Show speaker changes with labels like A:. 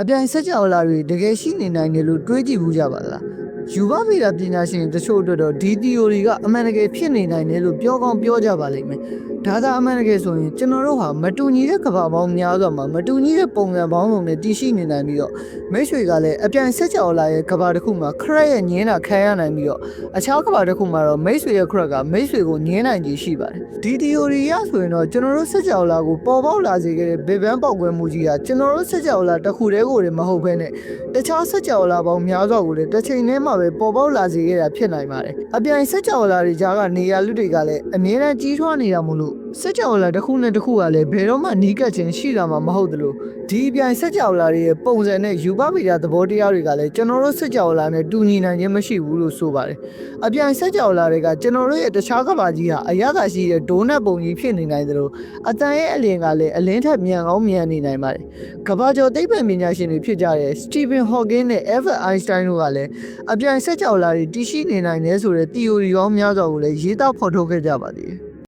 A: အပြိုင်ဆက်ကြောလာတွေတကယ်ရှိနေနိုင်တယ်လို့တွေးကြည့်ဘူးကြပါလား ယူဘဗေဒပညာရှင်တချို့အတွက်တော့ဒီ theory ကအမှန်တကယ်ဖြစ်နေနိုင်တယ်လို့ပြောကောင်းပြောကြပါလိမ့်မယ်ဒါသာအမှန်တကယ်ဆိုရင်ကျွန်တော်တို့ဟာမတူညီတဲ့ကဘာပေါင်းများစွာမှာမတူညီတဲ့ပုံစံပေါင်းစုံနဲ့တည်ရှိနေနိုင်ပြီးတော့မိတ်ဆွေကလည်းအပြိုင်ဆက်ကြောလာရဲ့ကဘာတစ်ခုမှာခရက်ရဲ့ညင်းတာခံရနိုင်ပြီးတော့အခြားကဘာတစ်ခုမှာတော့မိတ်ဆွေရဲ့ခရက်ကမိတ်ဆွေကိုညင်းနိုင်ခြင်းရှိပါတယ်ဒီ theory ရဆိုရင်တော့ကျွန်တော်တို့ဆက်ကြောလာကိုပေါ်ပေါက်လာစေခဲ့တဲ့ဘေဘန်းပေါက်ကွဲမှုကြီးကကျွန်တော်တို့ဆက်ကြောလာတစ်ခုတည်းကိုတည်းမဟုတ်ဘဲနဲ့တခြားဆက်ကြောလာပေါင်းများစွာကိုလည်းတစ်ချိန်တည်းမှာပဲပေါ်ပေါက်လာစေခဲ့တာဖြစ်နိုင်ပါတယ်အပြိုင်ဆက်ကြောလာတွေကြားကနေရာလူတွေကလည်းအမြဲတမ်းကြီးထွားနေတာမို့လို့ဆက်ကြောလာတစ်ခုနဲ့တစ်ခုကလည်းဘယ်တော့မှနီးကပ်ခြင်းရှိတာမှမဟုတ်သလိုဒီအပြိုင်ဆက်ကြောလာတွေရဲ့ပုံစံနဲ့ယူပဗီဒသဘောတရားတွေကလည်းကျွန်တော်တို့ဆက်ကြောလာနဲ့တူညီနိုင်ခြင်းမရှိဘူးလို့ဆိုပါတယ်အပြိုင်ဆက်ကြောလာတွေကကျွန်တော်တို့ရဲ့တခြားကဘာကြီးဟာအရသာရှိတဲ့ဒိုးနက်ပုံကြီးဖြစ်နေနိုင်သလိုအတန်ရဲ့အလင်ကလည်းအလင်းထက်မြန်ကောင်းမြန်နေနိုင်ပါတယ်ကဘာကျော်သိပ္ပံပညာရှင်တွေဖြစ်ကြတဲ့စတီဗင်ဟော့ကင်းနဲ့အဲဗတ်အိုင်စတိုင်းတို့ကလည်းအပြိုင်ဆက်ကြောလာတွေတည်ရှိနေနိုင်တယ်ဆိုတဲ့ theory ကောင်းများစွာကိုလည်းရေးသားဖော်ထုတ်ခဲ့ကြပါသေးတယ်